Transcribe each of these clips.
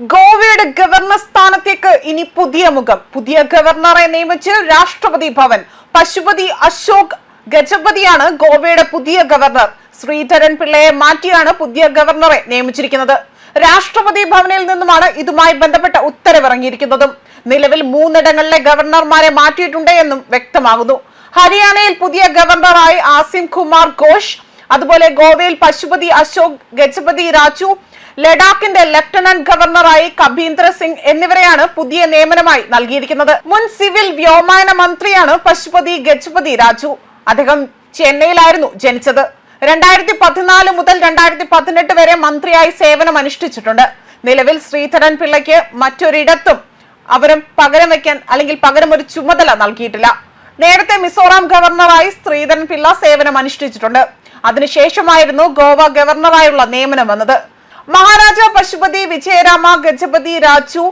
ഗോവയുടെ ഗവർണർ സ്ഥാനത്തേക്ക് ഇനി പുതിയ മുഖം. പുതിയ ഗവർണറെ നിയമിച്ച് രാഷ്ട്രപതി ഭവൻ. പശുപതി അശോക് ഗജപതിയാണ് ഗോവയുടെ പുതിയ ഗവർണർ. ശ്രീധരൻ പിള്ളയെ മാറ്റിയാണ് പുതിയ ഗവർണറെ നിയമിച്ചിരിക്കുന്നത്. രാഷ്ട്രപതി ഭവനിൽ നിന്നുമാണ് ഇതുമായി ബന്ധപ്പെട്ട ഉത്തരവിറങ്ങിയിരിക്കുന്നതും. നിലവിൽ മൂന്നിടങ്ങളിലെ ഗവർണർമാരെ മാറ്റിയിട്ടുണ്ട് എന്നും വ്യക്തമാകുന്നു. ഹരിയാനയിൽ പുതിയ ഗവർണറായി ആസിം കുമാർ ഘോഷ് അതുപോലെ ഗോവയിൽ പശുപതി അശോക് ഗജപതി രാജു ലഡാക്കിന്റെ ലഫ്റ്റനന്റ് ഗവർണറായി കബീന്ദ്ര സിംഗ് എന്നിവരെയാണ് പുതിയ നിയമനമായി നൽകിയിരിക്കുന്നത്. മുൻ സിവിൽ വ്യോമയാന മന്ത്രിയാണ് പശുപതി ഗജപതി രാജു. അദ്ദേഹം ചെന്നൈയിലായിരുന്നു ജനിച്ചത്. രണ്ടായിരത്തി പതിനാല് മുതൽ രണ്ടായിരത്തി പതിനെട്ട് വരെ മന്ത്രിയായി സേവനം അനുഷ്ഠിച്ചിട്ടുണ്ട്. നിലവിൽ ശ്രീധരൻ പിള്ളയ്ക്ക് മറ്റൊരിടത്തും അവരും പകരം വയ്ക്കാൻ അല്ലെങ്കിൽ പകരം ഒരു ചുമതല നൽകിയിട്ടില്ല. നേരത്തെ മിസോറാം ഗവർണറായി ശ്രീധരൻ പിള്ള സേവനം അനുഷ്ഠിച്ചിട്ടുണ്ട്. അതിനുശേഷമായിരുന്നു ഗോവ ഗവർണറായുള്ള നിയമനം വന്നത്. മഹാരാജ പശുപതി വിജയരാമ ഗജപതി രാജു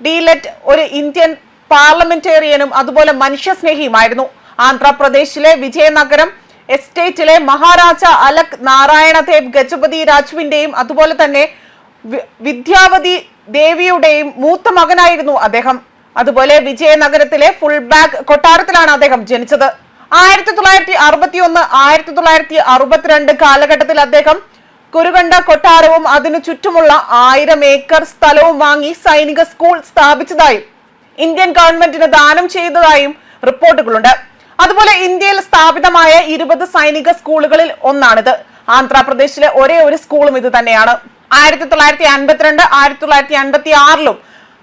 ഡീലറ്റ് ഒരു ഇന്ത്യൻ പാർലമെന്റേറിയനും അതുപോലെ മനുഷ്യസ്നേഹിയുമായിരുന്നു. ആന്ധ്രാപ്രദേശിലെ വിജയനഗരം എസ്റ്റേറ്റിലെ മഹാരാജ അലക് നാരായണദേവ് ഗജപതി രാജുവിന്റെയും അതുപോലെ തന്നെ വിദ്യാവതി ദേവിയുടെയും മൂത്ത മകനായിരുന്നു അദ്ദേഹം. അതുപോലെ വിജയനഗരത്തിലെ ഫുൾ ബാഗ് കൊട്ടാരത്തിലാണ് അദ്ദേഹം ജനിച്ചത്. ആയിരത്തി തൊള്ളായിരത്തി അറുപത്തി ഒന്ന് ആയിരത്തി തൊള്ളായിരത്തി അറുപത്തിരണ്ട് കാലഘട്ടത്തിൽ അദ്ദേഹം കുരുകണ്ട കൊട്ടാരവും അതിനു ചുറ്റുമുള്ള ആയിരം ഏക്കർ സ്ഥലവും വാങ്ങി സൈനിക സ്കൂൾ സ്ഥാപിച്ചതായും ഇന്ത്യൻ ഗവൺമെന്റിന് ദാനം ചെയ്തതായും റിപ്പോർട്ടുകളുണ്ട്. അതുപോലെ ഇന്ത്യയിൽ സ്ഥാപിതമായ ഇരുപത് സൈനിക സ്കൂളുകളിൽ ഒന്നാണിത്. ആന്ധ്രാപ്രദേശിലെ ഒരേ ഒരു സ്കൂളും ഇത് തന്നെയാണ്. ആയിരത്തി തൊള്ളായിരത്തി അൻപത്തിരണ്ട് ആയിരത്തി തൊള്ളായിരത്തി അൻപത്തി ആറിലും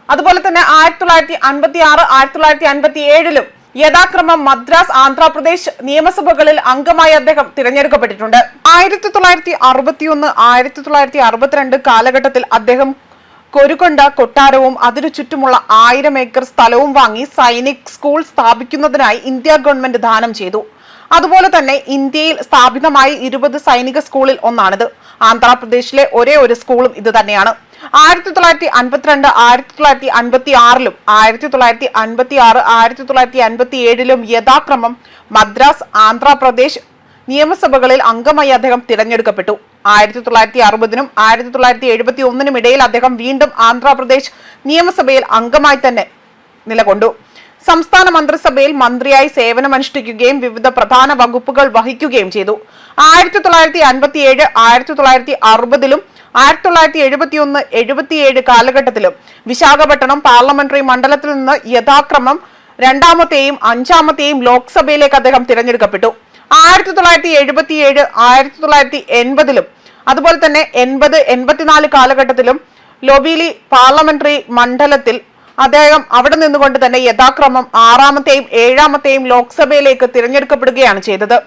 അതുപോലെ തന്നെ ആയിരത്തി തൊള്ളായിരത്തി അൻപത്തി ആറ് ആയിരത്തി തൊള്ളായിരത്തി അൻപത്തി ഏഴിലും യഥാക്രമം മദ്രാസ് ആന്ധ്രാപ്രദേശ് നിയമസഭകളിൽ അംഗമായി അദ്ദേഹം തിരഞ്ഞെടുക്കപ്പെട്ടിട്ടുണ്ട്. ആയിരത്തി തൊള്ളായിരത്തി അറുപത്തിയൊന്ന് ആയിരത്തി തൊള്ളായിരത്തി അറുപത്തിരണ്ട് കാലഘട്ടത്തിൽ അദ്ദേഹം കൊരുകൊണ്ട കൊട്ടാരവും അതിനു ചുറ്റുമുള്ള ആയിരം ഏക്കർ സ്ഥലവും വാങ്ങി സൈനിക് സ്കൂൾ സ്ഥാപിക്കുന്നതിനായി ഇന്ത്യ ഗവൺമെന്റ് ദാനം ചെയ്തു. അതുപോലെ തന്നെ ഇന്ത്യയിൽ സ്ഥാപിതമായ ഇരുപത് സൈനിക സ്കൂളിൽ ഒന്നാണിത്. ആന്ധ്രാപ്രദേശിലെ ഒരേ ഒരു സ്കൂളും ഇത് തന്നെയാണ്. ആയിരത്തി തൊള്ളായിരത്തി അൻപത്തിരണ്ട് ആയിരത്തി തൊള്ളായിരത്തി അൻപത്തി ആറിലും ആയിരത്തി തൊള്ളായിരത്തി അൻപത്തി ആറ് ആയിരത്തി തൊള്ളായിരത്തി അൻപത്തി ഏഴിലും യഥാക്രമം മദ്രാസ് ആന്ധ്രാപ്രദേശ് നിയമസഭകളിൽ അംഗമായി അദ്ദേഹം തിരഞ്ഞെടുക്കപ്പെട്ടു. ആയിരത്തി തൊള്ളായിരത്തി അറുപതിനും ആയിരത്തി തൊള്ളായിരത്തി എഴുപത്തി ഒന്നിനും ഇടയിൽ അദ്ദേഹം വീണ്ടും ആന്ധ്രാപ്രദേശ് നിയമസഭയിൽ അംഗമായി തന്നെ നിലകൊണ്ടു. സംസ്ഥാന മന്ത്രിസഭയിൽ മന്ത്രിയായി സേവനമനുഷ്ഠിക്കുകയും വിവിധ പ്രധാന വകുപ്പുകൾ വഹിക്കുകയും ചെയ്തു. ആയിരത്തി തൊള്ളായിരത്തി അൻപത്തി ഏഴ് ആയിരത്തി തൊള്ളായിരത്തി അറുപതിലും ആയിരത്തി തൊള്ളായിരത്തി എഴുപത്തി ഒന്ന് എഴുപത്തിയേഴ് കാലഘട്ടത്തിലും വിശാഖപട്ടണം പാർലമെന്ററി മണ്ഡലത്തിൽ നിന്ന് യഥാക്രമം രണ്ടാമത്തെയും അഞ്ചാമത്തെയും ലോക്സഭയിലേക്ക് അദ്ദേഹം തിരഞ്ഞെടുക്കപ്പെട്ടു. ആയിരത്തി തൊള്ളായിരത്തി എഴുപത്തിയേഴ് ആയിരത്തി തൊള്ളായിരത്തി എൺപതിലും അതുപോലെ തന്നെ എൺപത് എൺപത്തിനാല് കാലഘട്ടത്തിലും ലോബിലി പാർലമെന്ററി മണ്ഡലത്തിൽ അദ്ദേഹം അവിടെ നിന്നുകൊണ്ട് തന്നെ യഥാക്രമം ആറാമത്തെയും ഏഴാമത്തെയും ലോക്സഭയിലേക്ക് തിരഞ്ഞെടുക്കപ്പെടുകയാണ് ചെയ്തത്.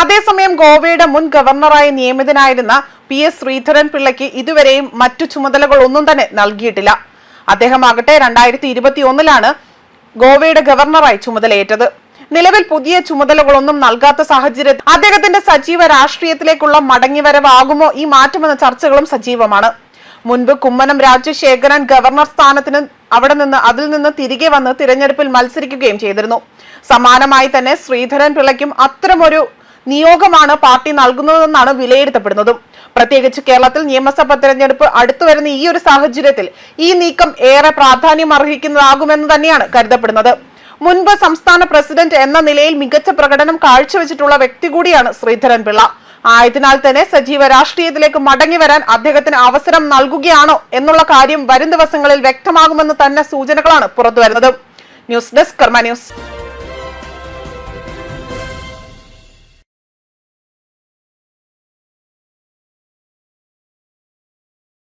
അതേസമയം ഗോവയുടെ മുൻ ഗവർണറായി നിയമിതനായിരുന്ന പി എസ് ശ്രീധരൻ പിള്ളയ്ക്ക് ഇതുവരെയും മറ്റു ചുമതലകൾ ഒന്നും തന്നെ നൽകിയിട്ടില്ല. അദ്ദേഹമാകട്ടെ രണ്ടായിരത്തി ഇരുപത്തി ഒന്നിലാണ് ഗോവയുടെ ഗവർണറായി ചുമതലയേറ്റത്. നിലവിൽ പുതിയ ചുമതലകളൊന്നും നൽകാത്ത സാഹചര്യത്തിൽ അദ്ദേഹത്തിന്റെ സജീവ രാഷ്ട്രീയത്തിലേക്കുള്ള മടങ്ങിവരവാകുമോ ഈ മാറ്റമെന്ന ചർച്ചകളും സജീവമാണ്. മുൻപ് കുമ്മനം രാജശേഖരൻ ഗവർണർ സ്ഥാനത്തിന് അവിടെ നിന്ന് അതിൽ നിന്ന് തിരികെ വന്ന് തിരഞ്ഞെടുപ്പിൽ മത്സരിക്കുകയും ചെയ്തിരുന്നു. സമാനമായി തന്നെ ശ്രീധരൻ പിള്ളയ്ക്കും അത്തരമൊരു നിയോഗമാണ് പാർട്ടി നൽകുന്നതെന്നാണ് വിലയിരുത്തപ്പെടുന്നതും. പ്രത്യേകിച്ച് കേരളത്തിൽ നിയമസഭാ തെരഞ്ഞെടുപ്പ് അടുത്തു വരുന്ന ഈ ഒരു സാഹചര്യത്തിൽ ഈ നീക്കം ഏറെ പ്രാധാന്യം അർഹിക്കുന്നതാകുമെന്ന് തന്നെയാണ് കരുതപ്പെടുന്നത്. മുൻപ് സംസ്ഥാന പ്രസിഡന്റ് എന്ന നിലയിൽ മികച്ച പ്രകടനം കാഴ്ചവെച്ചിട്ടുള്ള വ്യക്തി കൂടിയാണ് ശ്രീധരൻ പിള്ള. ആയതിനാൽ തന്നെ സജീവ രാഷ്ട്രീയത്തിലേക്ക് മടങ്ങി വരാൻ അദ്ദേഹത്തിന് അവസരം നൽകുകയാണോ എന്നുള്ള കാര്യം വരും ദിവസങ്ങളിൽ വ്യക്തമാകുമെന്ന് തന്നെ സൂചനകളാണ് പുറത്തുവരുന്നത്. News desk Karma news.